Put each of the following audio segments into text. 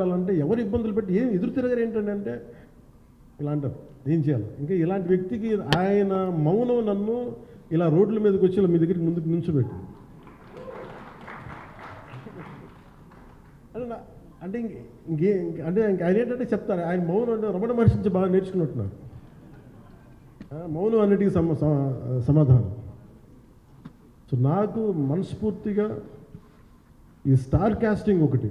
మాట్లాడాలంటే ఎవరు ఇబ్బందులు పెట్టి ఏం ఎదురు తిరగరు ఏంటంటే అంటే? ఇలా అంటారు ఏం చేయాలి? ఇంకా ఇలాంటి వ్యక్తికి ఆయన మౌనం నన్ను ఇలా రోడ్ల మీదకి వచ్చి ఇలా మీ దగ్గరికి ముందుకు నించోబెట్టి అంటే అంటే ఇంక ఇంకే అంటే ఇంక ఆయన ఏంటంటే చెప్తారు ఆయన మౌనం అంటే రమణ మహర్షి నుంచి బాగా నేర్చుకున్నట్టున్నారు. మౌనం అన్నిటికీ సమ సమ- సమాధానం. సో నాకు మనస్ఫూర్తిగా ఈ స్టార్ కాస్టింగ్ ఒకటి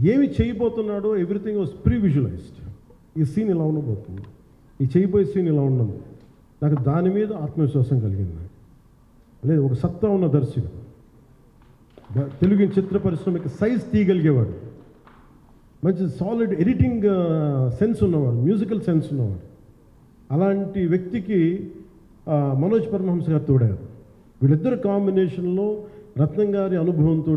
ఏమి చేయబోతున్నాడో ఎవ్రీథింగ్ వాజ్ ప్రీ విజువలైజ్డ్ ఈ సీన్ ఇలా ఉండబోతుంది. ఈ చేయబోయే సీన్ ఇలా ఉండదు నాకు దాని మీద ఆత్మవిశ్వాసం కలిగింది. లేదు ఒక సత్తా ఉన్న దర్శకుడు. తెలుగు చిత్ర పరిశ్రమకి సైజ్ తీయగలిగేవాడు. మంచి సాలిడ్ ఎడిటింగ్ సెన్స్ ఉన్నవాడు మ్యూజికల్ సెన్స్ ఉన్నవాడు. అలాంటి వ్యక్తికి మనోజ్ పరమహంస గారు తోడారు. వీళ్ళిద్దరు కాంబినేషన్లో రత్నం గారి అనుభవంతో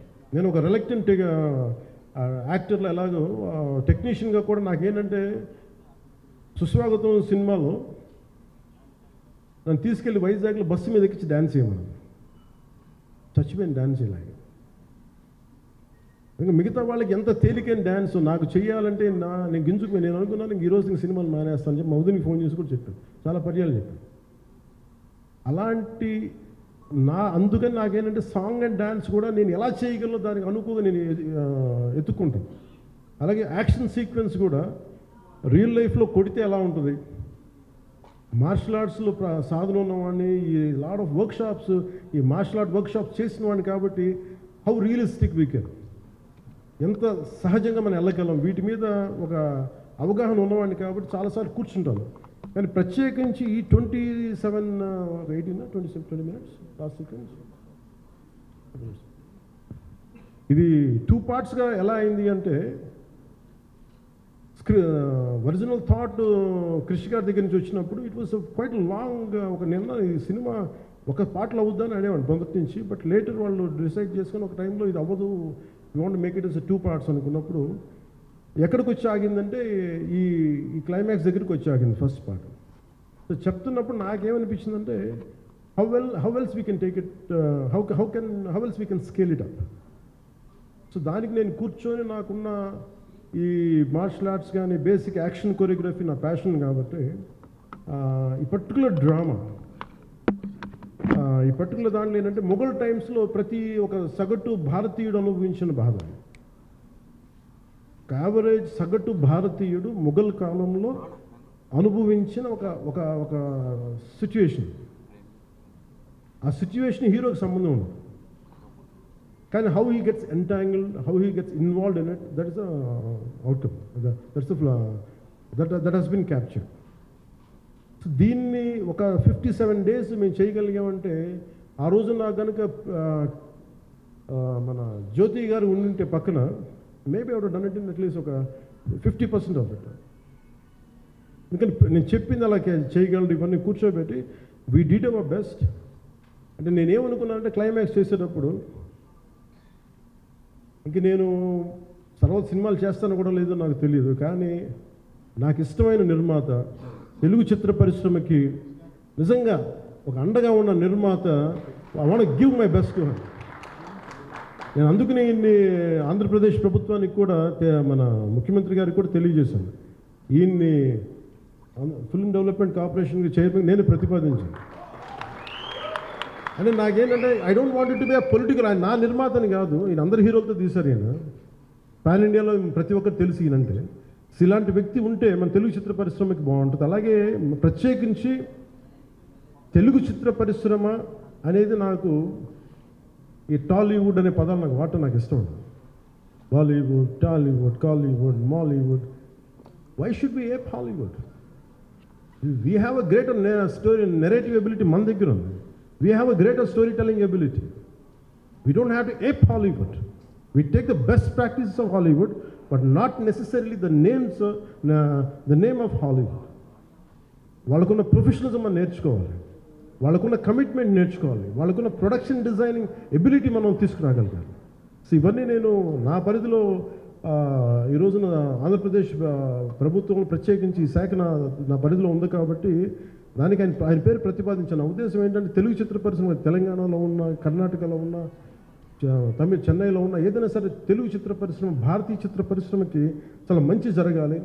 నేను ఒక రిలక్టెంట్ యాక్టర్లో ఎలాగో టెక్నీషియన్గా కూడా నాకేంటంటే సుస్వాగతం సినిమాలో నన్ను తీసుకెళ్ళి వైజాగ్లో బస్సు మీద ఎక్కించి డ్యాన్స్ చేయమని చచ్చిపోయిన డ్యాన్స్ ఇలాగ. ఇంకా మిగతా వాళ్ళకి ఎంత తేలికైన డ్యాన్స్ నాకు చేయాలంటే నా నేను గింజుకు నేను అనుకున్నాను ఇంక ఈరోజు ఇంక సినిమాలు మానేస్తాను చెప్పి మౌదునికి ఫోన్ చేసి కూడా చెప్పాను చాలా పర్యాలు చెప్పాను అలాంటి నా అందుకని నాకేంటంటే సాంగ్ అండ్ డ్యాన్స్ కూడా నేను ఎలా చేయగలను దానికి అనుకుగా నేను ఎత్తుక్కుంటాను. అలాగే యాక్షన్ సీక్వెన్స్ కూడా రియల్ లైఫ్లో కొడితే ఎలా ఉంటుంది? మార్షల్ ఆర్ట్స్లో సాధన ఉన్నవాడిని ఈ లాడ్ ఆఫ్ వర్క్ షాప్స్ ఈ మార్షల్ ఆర్ట్ వర్క్ షాప్స్ చేసిన వాడిని కాబట్టి హౌ రియలిస్టిక్ వీ కెన్. ఎంత సహజంగా మనం వెళ్ళగలం? వీటి మీద ఒక అవగాహన ఉన్నవాడిని కాబట్టి చాలాసార్లు కూర్చుంటాను. కానీ ప్రత్యేకించి ఈ twenty seven eighteen twenty seven twenty minutes last seconds ఇది టూ పార్ట్స్గా ఎలా అయింది అంటే స్క్రి ఒరిజినల్ థాట్ కృషి గారి దగ్గర నుంచి వచ్చినప్పుడు ఇట్ వాస్ క్వైట్ లాంగ్ ఒక నిన్న ఈ సినిమా ఒక పాటలు అవుద్దని అనేవాడు మొదటి నుంచి బట్ లేటర్ వాళ్ళు డిసైడ్ చేసుకొని ఒక టైంలో ఇది అవ్వదు you want make it is two parts అనుకున్నప్పుడు ఎక్కడికి వచ్చి ఆగిందంటే ఈ ఈ క్లైమాక్స్ దగ్గరికి వచ్చి ఆగింది ఫస్ట్ పార్ట్ సో చెప్తున్నప్పుడు నాకేమనిపించిందంటే how well how wells we can take it how how can how wells we can scale it up so దానికి నేను కూర్చొని నాకున్న ఈ మార్షల్ ఆర్ట్స్ కానీ బేసిక్ యాక్షన్ కొరియోగ్రఫీ నా ప్యాషన్ కాబట్టి ఈ పర్టికులర్ డ్రామా ఈ పర్టికులర్ దాంట్లో ఏంటంటే మొఘల్ టైమ్స్లో ప్రతి ఒక సగటు భారతీయుడు అనుభవించిన బాధ ఒక యావరేజ్ సగటు భారతీయుడు మొఘల్ కాలంలో అనుభవించిన ఒక ఒక ఒక సిచ్యువేషన్ ఆ సిచ్యువేషన్ హీరోకి సంబంధం ఉండదు. కానీ how he gets entangled how he gets involved in it that is outcome that's that that has been captured so దీన్ని ఒక ఫిఫ్టీ సెవెన్ డేస్ మేము చేయగలిగామంటే ఆ రోజు నాకు కనుక మన జ్యోతి గారు ఉండింటే పక్కన maybe out done it in at least ఒక ఫిఫ్టీ పర్సెంట్ ఆఫ్ ఇట్ ఎందుకంటే నేను చెప్పింది అలా చేయగలరు ఇవన్నీ కూర్చోబెట్టి వీ డీడ్ అవర్ బెస్ట్ అంటే నేనేమనుకున్నానంటే క్లైమాక్స్ చేసేటప్పుడు ఇంక నేను తర్వాత సినిమాలు చేస్తాను కూడా లేదో నాకు తెలియదు. కానీ నాకు ఇష్టమైన నిర్మాత తెలుగు చిత్ర పరిశ్రమకి నిజంగా ఒక అండగా ఉన్న నిర్మాత I want give my best to నేను అందుకనే ఇన్ని ఆంధ్రప్రదేశ్ ప్రభుత్వానికి కూడా మన ముఖ్యమంత్రి గారికి కూడా తెలియజేశాను. ఈయన్ని ఫిల్మ్ డెవలప్మెంట్ కార్పొరేషన్కి చైర్మన్ నేను ప్రతిపాదించాను. అంటే నాకేంటంటే I don't want to be a political ఆయన నా నిర్మాతని కాదు ఈయన అందరు హీరోలతో తీశారు ఈయన. పాన్ ఇండియాలో ప్రతి ఒక్కరు తెలిసి ఈయనంటే. ఇలాంటి వ్యక్తి ఉంటే మన తెలుగు చిత్ర పరిశ్రమకి బాగుంటుంది. అలాగే ప్రత్యేకించి తెలుగు చిత్ర పరిశ్రమ అనేది నాకు ఈ టాలీవుడ్ అనే పదాలు నాకు వాడటం నాకు ఇష్టం ఉండదు. Bollywood Tollywood Kollywood Mollywood. Why should be a Hollywood we have a greater story narrative ability మన దగ్గర ఉంది. We have a greater story telling ability we don't have to ape Hollywood we take the best practices of Hollywood but not necessarily the names the name of Hollywood వాళ్ళకున్న professionalism మనం నేర్చుకోవాలి. వాళ్ళకున్న commitment నేర్చుకోవాలి. వాళ్ళకున్న production designing ability మనం తీసుకురాగలగాలి. So ఇవన్నీ నేను నా పరిధిలో ఈ రోజున ఆంధ్రప్రదేశ్ ప్రభుత్వం ప్రత్యేకించి ఈ శాఖ నా నా పరిధిలో ఉంది కాబట్టి దానికి ఆయన ఆయన పేరు ప్రతిపాదించిన నా ఉద్దేశం ఏంటంటే తెలుగు చిత్ర పరిశ్రమ తెలంగాణలో ఉన్న కర్ణాటకలో ఉన్న చ- తమిళ చెన్నైలో ఉన్న ఏదైనా సరే తెలుగు చిత్ర పరిశ్రమ భారతీయ చిత్ర పరిశ్రమకి చాలా మంచి జరగాలి.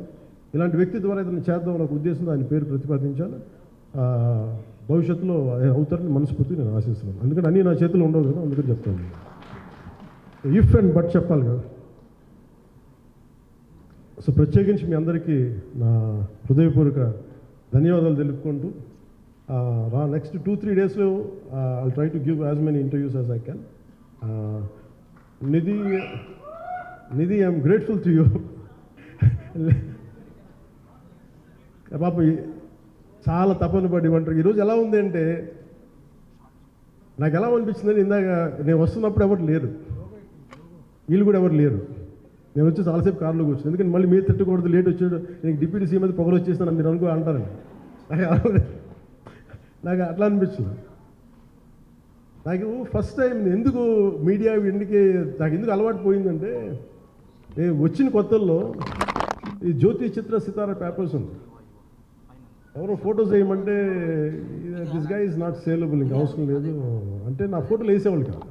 ఇలాంటి వ్యక్తి ద్వారా ఏదైనా చేద్దాం అనే ఉద్దేశంతో ఆయన పేరు ప్రతిపాదించాను భవిష్యత్తులో అవుతారని మనస్ఫూర్తి నేను ఆశిస్తున్నాను. ఎందుకంటే అన్నీ నా చేతిలో ఉండవు కదా అందుకని చెప్తాను. ఇఫ్ అండ్ బట్ చెప్పాలి కదా. సో ప్రత్యేకించి మీ అందరికీ నా హృదయపూర్వక ధన్యవాదాలు తెలుపుకుంటూ రా నెక్స్ట్ టూ త్రీ డేస్లో I try to give as many interviews as I can Nidhi Nidhi I'm grateful to you పాప చాలా తపన పడి ఉంటారు. ఈరోజు ఎలా ఉంది అంటే నాకు ఎలా అనిపించిందని ఇందాక నేను వస్తున్నప్పుడు ఎవరు లేరు. వీళ్ళు కూడా ఎవరు లేరు. నేను వచ్చి చాలాసేపు కార్లో కూర్చున్నాను. ఎందుకంటే మళ్ళీ మీరు తిట్టకూడదు లేట్ వచ్చాడు నేను డిప్యూటీ సీఎం మీద పొగలు వచ్చేస్తాను మీరు అనుకో అంటారండి నాకు నాకు అట్లా అనిపించింది. నాకు ఫస్ట్ టైం ఎందుకు మీడియా ఇంటికి నాకు ఎందుకు అలవాటు పోయిందంటే వచ్చిన కొత్తల్లో ఈ జ్యోతి చిత్ర సితార పేపర్స్ ఉంది ఎవరో ఫోటోస్ వేయమంటే దిస్గా ఇస్ నాట్ సేలబుల్ ఇంకా అవసరం లేదు. అంటే నా ఫోటోలు వేసేవాళ్ళు కాదు.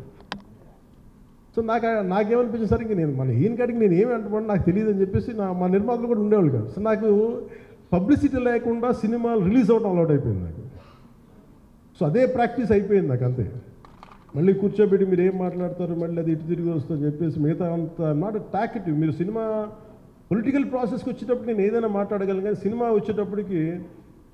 సో నాకు నాకేమనిపించింది సరే ఇంకా నేను మన ఈయన కాడికి నేను ఏమి అంటున్నాను నాకు తెలియదు అని చెప్పేసి నా మా నిర్మాతలు కూడా ఉండేవాళ్ళు కాదు. సో నాకు పబ్లిసిటీ లేకుండా సినిమాలు రిలీజ్ అవ్వడం అలవాటు అయిపోయింది నాకు. సో అదే ప్రాక్టీస్ అయిపోయింది నాకు అంతే. మళ్ళీ కూర్చోబెట్టి మీరు ఏం మాట్లాడతారు మళ్ళీ అది ఇటు తిరిగి వస్తుందని చెప్పేసి మిగతా అంత నాట్ టాకెటివ్ మీరు సినిమా పొలిటికల్ ప్రాసెస్కి వచ్చేటప్పుడు నేను ఏదైనా మాట్లాడగలను కానీ సినిమా వచ్చేటప్పటికి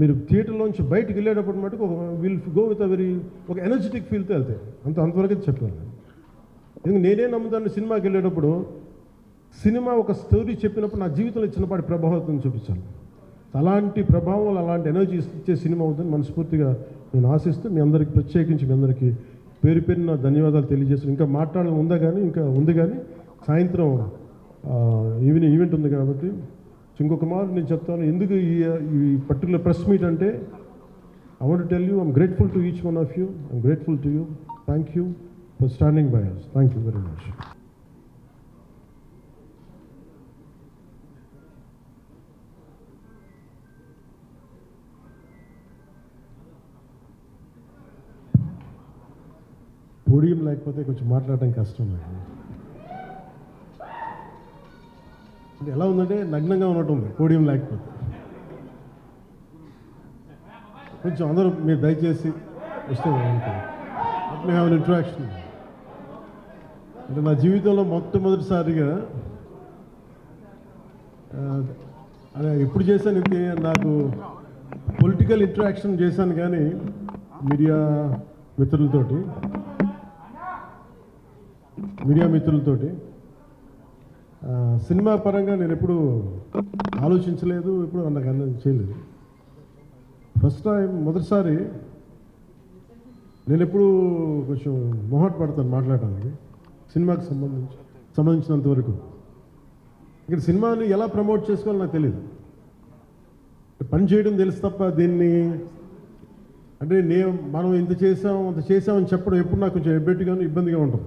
మీరు థియేటర్లోంచి బయటికి వెళ్ళేటప్పుడు మటుకు ఒక will go with a very ఒక ఎనర్జెటిక్ ఫీల్తో వెళ్తాయి. అంత అంతవరకు చెప్పాను నేను. నేనే నమ్ముతాను సినిమాకి వెళ్ళేటప్పుడు సినిమా ఒక స్టోరీ చెప్పినప్పుడు నా జీవితంలో చిన్నపాటి ప్రభావం చూపించాలి. అలాంటి ప్రభావం అలాంటి ఎనర్జీ ఇచ్చే సినిమా అవుతుందని మనస్ఫూర్తిగా నేను ఆశిస్తూ మీ అందరికి ప్రత్యేకించి మీ అందరికీ పేరు పేరున ధన్యవాదాలు తెలియజేస్తాను ఇంకా మాట్లాడడం ఉందా కానీ ఇంకా ఉంది కానీ సాయంత్రం ఈవినింగ్ ఈవెంట్ ఉంది కాబట్టి ఇంకొక మాట నేను చెప్తాను. ఎందుకు ఈ ఈ పర్టికులర్ ప్రెస్ మీట్ అంటే I want tell you I'm grateful to each one of you I'm grateful to you thank you for standing by us thank you very much podium లేకపోతే కొంచెం మాట్లాడడం కష్టం నాకు ఎలా ఉందంటే నగ్నంగా ఉండటం పోడియం లేకపోతే. కొంచెం అందరూ మీరు దయచేసి వస్తే బాగుంటుంది. హ్యావ్ ఇంట్రాక్షన్ అంటే నా జీవితంలో మొట్టమొదటిసారిగా అదే ఎప్పుడు చేశాను ఇది? నాకు పొలిటికల్ ఇంటరాక్షన్ చేశాను కానీ మీడియా మిత్రులతోటి. మీడియా మిత్రులతోటి. సినిమా పరంగా నేను ఎప్పుడు ఆలోచించలేదు ఎప్పుడు నాకు అన్న చేయలేదు. ఫస్ట్ టైం మొదటిసారి నేను ఎప్పుడు కొంచెం మొహట్ పడతాను మాట్లాడడానికి సినిమాకి సంబంధించి సంబంధించినంత వరకు. ఇక్కడ సినిమాని ఎలా ప్రమోట్ చేసుకోవాలో నాకు తెలియదు పని చేయడం తెలుసు తప్ప దీన్ని అంటే నేను మనం ఇంత చేసాం అంత చేసామని చెప్పడం ఎప్పుడు నాకు కొంచెం ఎబ్బెట్టుగాను ఇబ్బందిగా ఉంటుంది.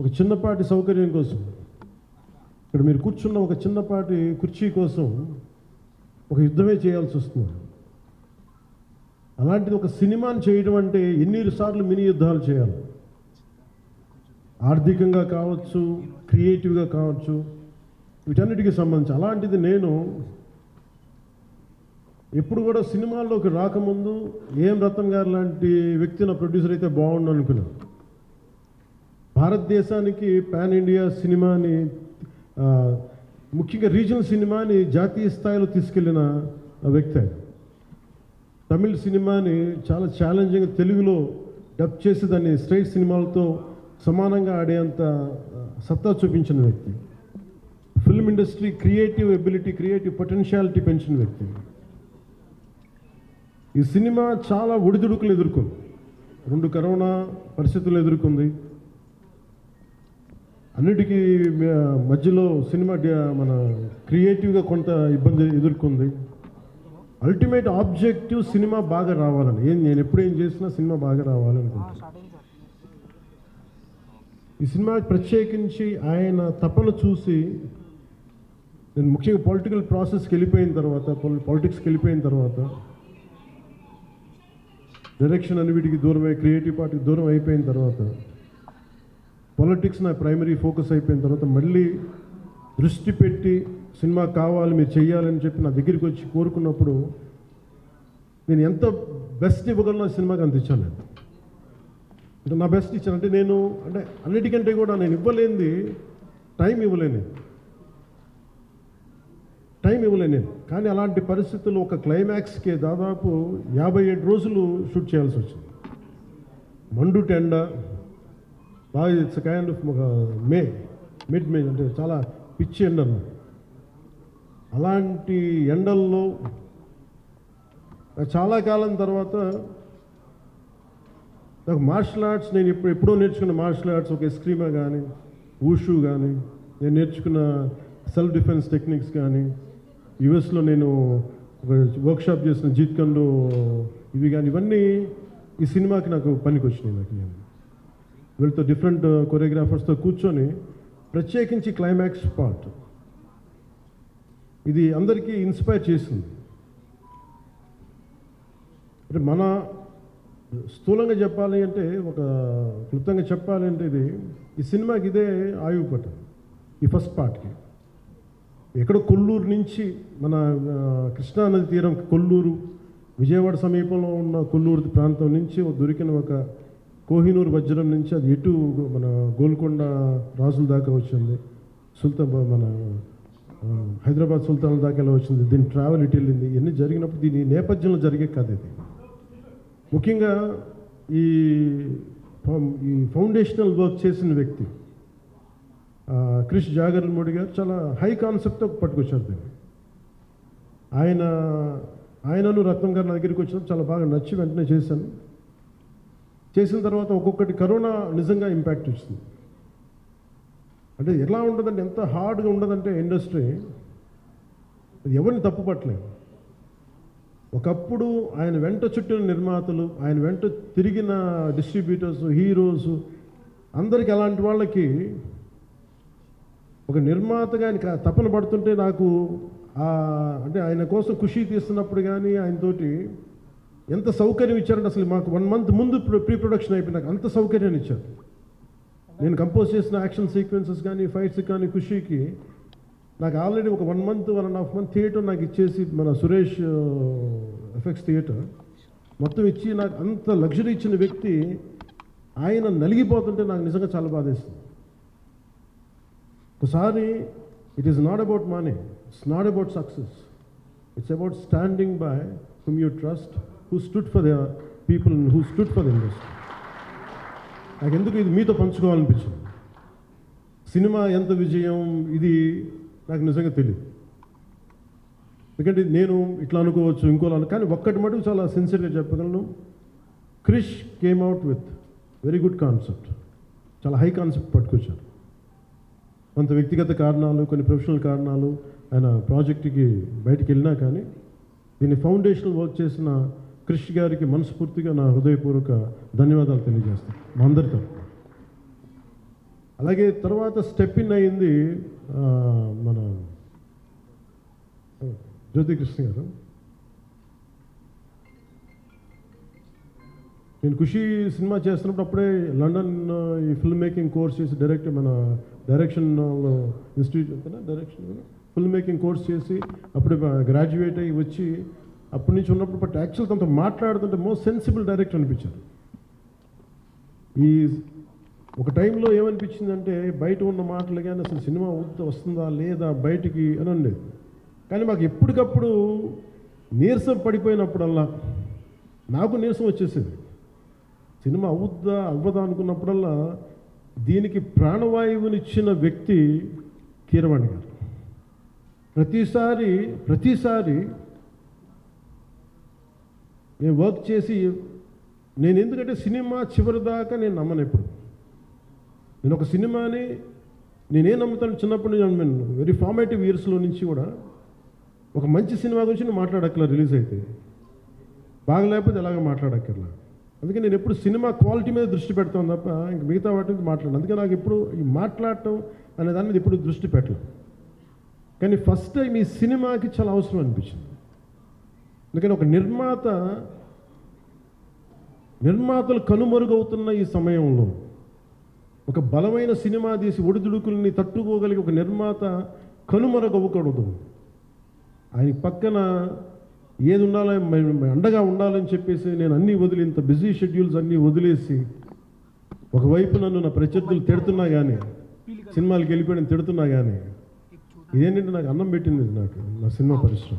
ఒక చిన్నపాటి సౌకర్యం కోసం. ఇక్కడ మీరు కూర్చున్న ఒక చిన్నపాటి కుర్చీ కోసం ఒక యుద్ధమే చేయాల్సి వస్తుంది. అలాంటిది ఒక సినిమాని చేయడం అంటే ఎన్ని సార్లు మినీ యుద్ధాలు చేయాలి. ఆర్థికంగా కావచ్చు క్రియేటివ్గా కావచ్చు వీటన్నిటికి సంబంధించి. అలాంటిది నేను ఎప్పుడు కూడా సినిమాల్లోకి రాకముందు ఏం రత్నం గారు లాంటి వ్యక్తి నా ప్రొడ్యూసర్ అయితే బాగుండు అనుకున్నాను. భారతదేశానికి పాన్ ఇండియా సినిమాని ముఖ్యంగా రీజనల్ సినిమాని జాతీయ స్థాయిలో తీసుకెళ్ళిన వ్యక్తి ఆయన. తమిళ్ సినిమాని చాలా ఛాలెంజింగ్ తెలుగులో డబ్ చేసి దాన్ని స్ట్రైట్ సినిమాలతో సమానంగా ఆడేంత సత్తా చూపించిన వ్యక్తి. Film industry creative ability creative potentiality పెంచిన వ్యక్తి. ఈ సినిమా చాలా ఒడిదుడుకులు ఎదుర్కొంది. రెండు కరోనా పరిస్థితులు ఎదుర్కొంది. అన్నిటికీ మధ్యలో సినిమా మన క్రియేటివ్గా కొంత ఇబ్బంది ఎదుర్కొంది. అల్టిమేట్ ఆబ్జెక్టివ్ సినిమా బాగా రావాలని. ఏం నేను ఎప్పుడు ఏం చేసినా సినిమా బాగా రావాలనుకుంటున్నాను ఈ సినిమా ప్రత్యేకించి ఆయన తపన చూసి నేను ముఖ్యంగా పొలిటికల్ ప్రాసెస్కి వెళ్ళిపోయిన తర్వాత పాలిటిక్స్కి వెళ్ళిపోయిన తర్వాత డైరెక్షన్ అని వీటికి దూరమై క్రియేటివ్ పార్టీకి దూరం అయిపోయిన తర్వాత పొలిటిక్స్ నా ప్రైమరీ ఫోకస్ అయిపోయిన తర్వాత మళ్ళీ దృష్టి పెట్టి సినిమా కావాలి మీరు చెయ్యాలని చెప్పి నా దగ్గరికి వచ్చి కోరుకున్నప్పుడు నేను ఎంత బెస్ట్ ఇవ్వగలను సినిమాకి అంత ఇచ్చాను నేను. అంటే నా బెస్ట్ ఇచ్చాను. అంటే నేను అంటే అన్నిటికంటే కూడా నేను ఇవ్వలేనిది టైం ఇవ్వలేను టైం ఇవ్వలేను నేను. కానీ అలాంటి పరిస్థితుల్లో ఒక క్లైమాక్స్కి దాదాపు యాభై ఏడు రోజులు షూట్ చేయాల్సి వచ్చింది. మండు టెండ బాగా ఇట్స్ కైండ్ ఆఫ్ ఒక మే మిడ్ మే అంటే చాలా పిచ్చి ఎండలు. అలాంటి ఎండల్లో చాలా కాలం తర్వాత నాకు మార్షల్ ఆర్ట్స్ నేను ఇప్పుడు ఎప్పుడో నేర్చుకున్న మార్షల్ ఆర్ట్స్ ఒక ఎస్క్రీమా కానీ ఊషు కానీ నేను నేర్చుకున్న సెల్ఫ్ డిఫెన్స్ టెక్నిక్స్ కానీ యుఎస్లో నేను ఒక వర్క్షాప్ చేసిన జీత్ కండు ఇవి కానీ ఇవన్నీ ఈ సినిమాకి నాకు పనికి వచ్చినాయి నాకు నేను వీళ్ళతో డిఫరెంట్ కొరియోగ్రాఫర్స్తో uh, కూర్చొని ప్రత్యేకించి క్లైమాక్స్ పార్ట్ ఇది అందరికీ ఇన్స్పైర్ చేసింది. అంటే మన స్థూలంగా చెప్పాలి అంటే ఒక క్లుప్తంగా చెప్పాలి అంటే ఇది ఈ సినిమాకి ఇదే ఆయువు ఈ ఫస్ట్ పార్ట్కి ఎక్కడో కొల్లూరు నుంచి మన కృష్ణానది తీరం కొల్లూరు విజయవాడ సమీపంలో ఉన్న కొల్లూరు ప్రాంతం నుంచి దొరికిన ఒక కోహినూరు వజ్రం నుంచి అది ఎటు మన గోల్కొండ రాజుల దాకా వచ్చింది. సుల్తాన్ మన హైదరాబాద్ సుల్తాన్ దాకా ఎలా వచ్చింది? దీని ట్రావెల్ ఇటు వెళ్ళింది? ఇవన్నీ జరిగినప్పుడు దీని నేపథ్యంలో జరిగే కథ ఇది. ముఖ్యంగా ఈ ఈ ఫౌండేషనల్ వర్క్ చేసిన వ్యక్తి క్రిష్ జాగర్ మోడీ గారు చాలా హై కాన్సెప్ట్తో పట్టుకొచ్చారు దీన్ని. ఆయన ఆయనను రత్నం గారు నా దగ్గరికి వచ్చినప్పుడు చాలా బాగా నచ్చి వెంటనే చేశాను. చేసిన తర్వాత ఒక్కొక్కటి కరోనా నిజంగా ఇంపాక్ట్ ఇస్తుంది. అంటే ఎలా ఉండదంటే ఎంత హార్డ్గా ఉండదంటే ఇండస్ట్రీ అది ఎవరిని తప్పుపట్టలేదు. ఒకప్పుడు ఆయన వెంట చుట్టిన నిర్మాతలు ఆయన వెంట తిరిగిన డిస్ట్రిబ్యూటర్స్ హీరోస్ అందరికి అలాంటి వాళ్ళకి ఒక నిర్మాతగా ఆయన తపన పడుతుంటే నాకు అంటే ఆయన కోసం ఖుషి తీస్తున్నప్పుడు కానీ ఆయనతోటి ఎంత సౌకర్యం ఇచ్చారంటే అసలు మాకు వన్ మంత్ ముందు ప్రీ ప్రొడక్షన్ అయిపోయి నాకు అంత సౌకర్యాన్ని ఇచ్చారు. నేను కంపోజ్ చేసిన యాక్షన్ సీక్వెన్సెస్ కానీ ఫైట్స్ కానీ ఖుషీకి నాకు ఆల్రెడీ ఒక one month one and half month theatre నాకు ఇచ్చేసి మన సురేష్ ఎఫెక్ట్స్ థియేటర్ మొత్తం ఇచ్చి నాకు అంత లగ్జరీ ఇచ్చిన వ్యక్తి ఆయన నలిగిపోతుంటే నాకు నిజంగా చాలా బాధేస్తుంది. ఒకసారి it is not about money it's not about success it's about standing by whom you trust who stood for the people who stood for the industry నాకు ఎందుకు ఇది మీతో పంచుకోవాలనిపించింది? సినిమా ఎంత విజయం? ఇది నాకు నిజంగా తెలియదు ఎందుకంటే నేను ఇట్లా అనుకోవచ్చు ఇంకోలా కానీ ఒక్కటి మటుకు చాలా సిన్సియర్గా చెప్పగలను. Krish came out with very good concept చాలా హై కాన్సెప్ట్ పట్టుకొచ్చారు కొంత వ్యక్తిగత కారణాలు కొన్ని ప్రొఫెషనల్ కారణాలు ఆయన ప్రాజెక్టుకి బయటికి వెళ్ళినా కానీ దీన్ని ఫౌండేషనల్ వర్క్ చేసిన కృష్ణ గారికి మనస్ఫూర్తిగా నా హృదయపూర్వక ధన్యవాదాలు తెలియజేస్తాను మా అందరితో అలాగే తర్వాత స్టెప్ ఇన్ అయింది మన జ్యోతికృష్ణ గారు. నేను ఖుషి సినిమా చేస్తున్నప్పుడు అప్పుడే లండన్ ఈ ఫిల్మ్ మేకింగ్ కోర్స్ చేసి డైరెక్ట్ మన direction institute direction film making course చేసి అప్పుడు గ్రాడ్యుయేట్ అయ్యి వచ్చి అప్పటి నుంచి ఉన్నప్పుడు బట్ యాక్చువల్ తనతో మాట్లాడుతుంటే మోస్ట్ సెన్సిబుల్ డైరెక్టర్ అనిపించారు. ఈ ఒక టైంలో ఏమనిపించిందంటే బయట ఉన్న మాటలు కానీ అసలు సినిమా వస్తుందా లేదా బయటికి అని ఉండేది కానీ మాకు ఎప్పటికప్పుడు నీరసం పడిపోయినప్పుడల్లా నాకు నీరసం వచ్చేసేది. సినిమా అవుద్దా అవ్వదా అనుకున్నప్పుడల్లా దీనికి ప్రాణవాయువునిచ్చిన వ్యక్తి కీరవాణి గారు. ప్రతిసారి ప్రతిసారి నేను వర్క్ చేసి నేను ఎందుకంటే సినిమా చివరి దాకా నేను నమ్మను ఎప్పుడు. నేను ఒక సినిమాని నేనేం నమ్ముతాను చిన్నప్పటి నుంచి నేను వెరీ ఫార్మేటివ్ ఇయర్స్లో నుంచి కూడా ఒక మంచి సినిమా గురించి నేను మాట్లాడక్కర్లా రిలీజ్ అయితే. బాగలేకపోతే ఎలాగ మాట్లాడక్కర్లా. అందుకే నేను ఎప్పుడు సినిమా క్వాలిటీ మీద దృష్టి పెడతాను తప్ప ఇంక మిగతా వాటి మీద మాట్లాడను. అందుకే నాకు ఎప్పుడు ఈ మాట్లాడటం అనే దాని మీద ఎప్పుడు దృష్టి పెట్టలేదు కానీ ఫస్ట్ టైం ఈ సినిమాకి చాలా అవసరం అనిపించింది. అందుకని ఒక నిర్మాత నిర్మాతలు కనుమరుగవుతున్న ఈ సమయంలో ఒక బలమైన సినిమా తీసి ఒడిదుడుకుల్ని తట్టుకోగలిగే ఒక నిర్మాత కనుమరుగవ్వకూడదు. ఆయన పక్కన ఏది ఉండాలని అండగా ఉండాలని చెప్పేసి నేను అన్నీ వదిలి ఇంత బిజీ షెడ్యూల్స్ అన్నీ వదిలేసి ఒకవైపు నన్ను నా ప్రత్యర్థులు తిడుతున్నా కానీ సినిమాలకు వెళ్ళిపోయిన తిడుతున్నా కానీ ఇదేంటంటే నాకు అన్నం పెట్టింది నాకు నా సినిమా పరిశ్రమ.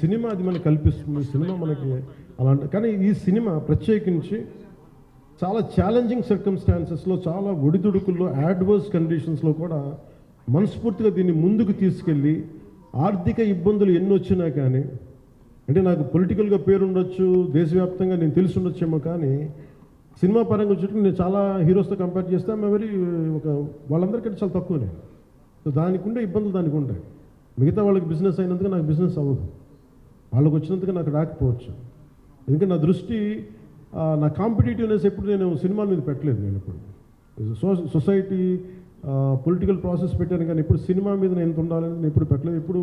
Cinema అది మనకి కల్పిస్తుంది. సినిమా మనకి అలాంటి కానీ ఈ సినిమా ప్రత్యేకించి చాలా ఛాలెంజింగ్ సర్కమ్స్టాన్సెస్లో చాలా ఒడిదుడుకుల్లో యాడ్వర్స్ కండిషన్స్లో కూడా మనస్ఫూర్తిగా దీన్ని ముందుకు తీసుకెళ్ళి ఆర్థిక ఇబ్బందులు ఎన్ని వచ్చినా కానీ అంటే నాకు పొలిటికల్గా పేరుండొచ్చు దేశవ్యాప్తంగా నేను తెలిసి ఉండొచ్చేమో కానీ సినిమా పరంగా చుట్టూ నేను చాలా హీరోస్తో కంపేర్ చేస్తే ఆమె వెరీ ఒక వాళ్ళందరికంటే చాలా తక్కువ నేను సో దానికి ఉండే ఇబ్బందులు దానికి ఉంటాయి మిగతా వాళ్ళకి బిజినెస్ అయినందుకు నాకు బిజినెస్ అవ్వదు. వాళ్ళకి వచ్చినందుకు నాకు రాకపోవచ్చు. ఎందుకంటే నా దృష్టి నా కాంపిటేటివ్నెస్ ఎప్పుడు నేను సినిమాల మీద పెట్టలేదు నేను ఇప్పుడు సో సొసైటీ పొలిటికల్ ప్రాసెస్ పెట్టాను కానీ ఇప్పుడు సినిమా మీద నేను ఎంత ఉండాలని నేను ఎప్పుడు పెట్టలేదు. ఇప్పుడు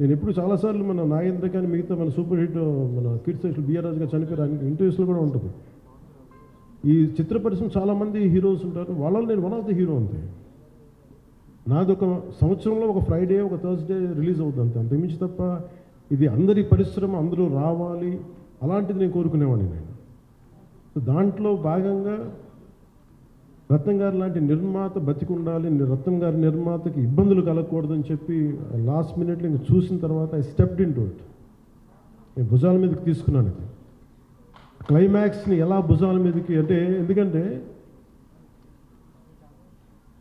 నేను ఎప్పుడు చాలాసార్లు మన నాగేంద్ర కానీ మిగతా మన సూపర్ హిట్ మన కీర్తిశేషులు బిఆర్ రాజు గారు చనిపోయారు. ఇంటర్వ్యూస్లో కూడా ఉంటుంది. ఈ చిత్ర పరిశ్రమ చాలామంది హీరోస్ ఉంటారు. వాళ్ళలో నేను వన్ ఆఫ్ ది హీరో అంతే. నాది ఒక సంవత్సరంలో ఒక ఫ్రైడే ఒక థర్స్డే రిలీజ్ అవుతుంది అంతే అంతకుమించి తప్ప ఇది అందరి పరిశ్రమ అందరూ రావాలి అలాంటిది నేను కోరుకునేవాడిని నేను. సో దాంట్లో భాగంగా రత్నం గారు లాంటి నిర్మాత బతికుండాలి రత్నం గారి నిర్మాతకి ఇబ్బందులు కలగకూడదని చెప్పి లాస్ట్ మినిట్లో ఇంక చూసిన తర్వాత I stepped in to it నేను భుజాల మీదకి తీసుకున్నాను ఇది. క్లైమాక్స్ని ఎలా భుజాల మీదకి అంటే ఎందుకంటే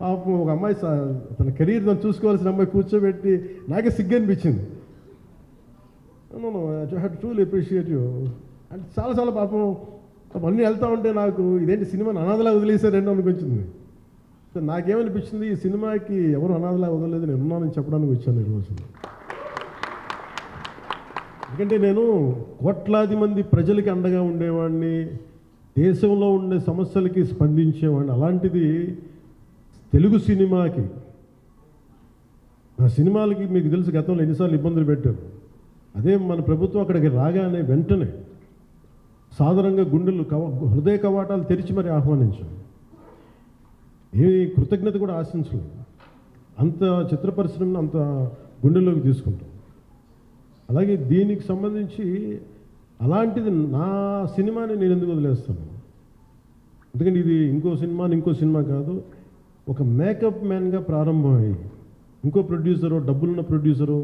ఒక అమ్మాయి తన కెరీర్ తను చూసుకోవాల్సిన అమ్మాయి కూర్చోబెట్టి నాకే సిగ్గు అనిపించింది. హ్యాడ్ ట్రూలీ అప్రిషియేట్ యూ అంటే చాలా చాలా పాపం అవన్నీ వెళ్తూ వెళ్తా ఉంటే నాకు ఇదేంటి సినిమాని అనాథలా వదిలేశారండి అనిపించింది సో నాకేమనిపించింది ఈ సినిమాకి ఎవరు అనాథలా వదలలేదు నేను ఉన్నానని చెప్పడానికి వచ్చాను ఈరోజు ఎందుకంటే నేను కోట్లాది మంది ప్రజలకి అండగా ఉండేవాడిని దేశంలో ఉండే సమస్యలకి స్పందించేవాడిని. అలాంటిది తెలుగు సినిమాకి. నా సినిమాలకి మీకు తెలుసు గతంలో ఎన్నిసార్లు ఇబ్బందులు పెట్టారు అదే మన ప్రభుత్వం అక్కడికి రాగానే వెంటనే సాధారణంగా గుండెలు కవ హృదయ కవాటాలు తెరిచి మరి ఆహ్వానించాం ఏమి కృతజ్ఞత కూడా ఆశించలేదు. అంత చిత్ర పరిశ్రమను అంత గుండెల్లోకి తీసుకుంటాం. అలాగే దీనికి సంబంధించి అలాంటిది నా సినిమాని నేను ఎందుకు వదిలేస్తాను? ఎందుకంటే ఇది ఇంకో సినిమా ఇంకో సినిమా కాదు. ఒక మేకప్ మ్యాన్గా ప్రారంభమయ్యి ఇంకో ప్రొడ్యూసరు డబ్బులున్న ప్రొడ్యూసరు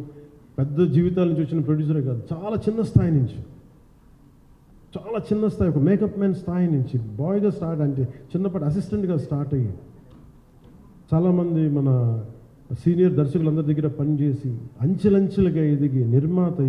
పెద్ద జీవితాల నుంచి వచ్చిన ప్రొడ్యూసరే కాదు చాలా చిన్న స్థాయి నుంచి. చాలా చిన్న స్థాయి ఒక మేకప్ మ్యాన్ స్థాయి నుంచి. బాయ్గా స్టార్ట్ అంటే చిన్నప్పటి అసిస్టెంట్గా స్టార్ట్ అయ్యి చాలామంది మన సీనియర్ దర్శకులందరి దగ్గర పనిచేసి అంచెలంచెలుగా ఎదిగి నిర్మాత